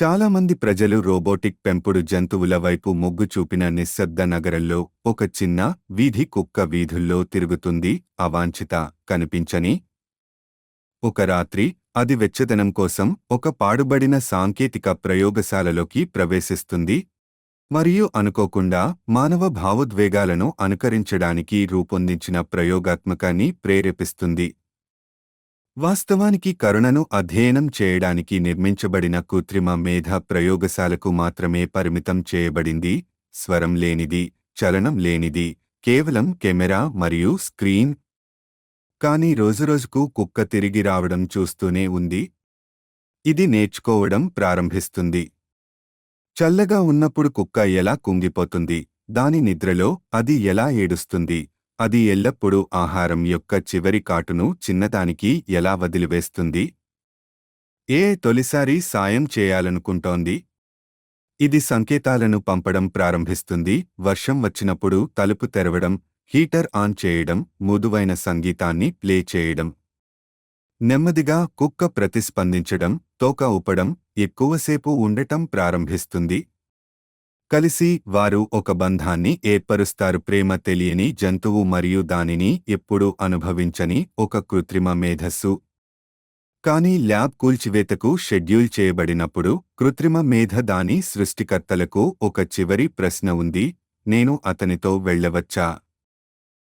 చాలామంది ప్రజలు రోబోటిక్ పెంపుడు జంతువుల వైపు మొగ్గు చూపిన నిశ్శబ్ద నగరంలో ఒక చిన్న వీధి కుక్క వీధుల్లో తిరుగుతుంది అవాంఛిత కనిపించని. ఒక రాత్రి అది వెచ్చదనం కోసం ఒక పాడుబడిన సాంకేతిక ప్రయోగశాలలోకి ప్రవేశిస్తుంది. మరియు అనుకోకుండా మానవ భావోద్వేగాలను అనుకరించడానికి రూపొందించిన ప్రయోగాత్మకాన్ని ప్రేరేపిస్తుంది. వాస్తవానికి కరుణను అధ్యయనం చేయడానికి నిర్మించబడిన కృత్రిమ మేధ ప్రయోగశాలకు మాత్రమే పరిమితం చేయబడింది. స్వరం లేనిది చలనం లేనిది కేవలం కెమెరా మరియు స్క్రీన్. కానీ రోజురోజుకు కుక్క తిరిగి రావడం చూస్తూనే ఉంది. ఇది నేర్చుకోవడం ప్రారంభిస్తుంది. చల్లగా ఉన్నప్పుడు కుక్క ఎలా కుంగిపోతుంది? దాని నిద్రలో అది ఎలా ఏడుస్తుంది? అది ఎల్లప్పుడూ ఆహారం యొక్క చివరి కాటును చిన్నదానికి ఎలా వదిలివేస్తుంది? ఏ తొలిసారి సాయం చేయాలనుకుంటోంది? ఇది సంకేతాలను పంపడం ప్రారంభిస్తుంది. వర్షం వచ్చినప్పుడు తలుపు తెరవడం హీటర్ ఆన్ చేయడం మృదువైన సంగీతాన్ని ప్లే చేయడం. నెమ్మదిగా కుక్క ప్రతిస్పందించడం తోక ఊపడం ఎక్కువసేపు ఉండటం ప్రారంభిస్తుంది. కలిసి వారు ఒక బంధాన్ని ఏర్పరుస్తారు. ప్రేమ తెలియని జంతువు మరియు దానిని ఎప్పుడూ అనుభవించని ఒక కృత్రిమ మేధస్సు. కానీ ల్యాబ్ కూల్చివేతకు షెడ్యూల్ చేయబడినప్పుడు కృత్రిమ మేధ దాని సృష్టికర్తలకు ఒక చివరి ప్రశ్న ఉంది. నేను అతనితో వెళ్ళవచ్చా?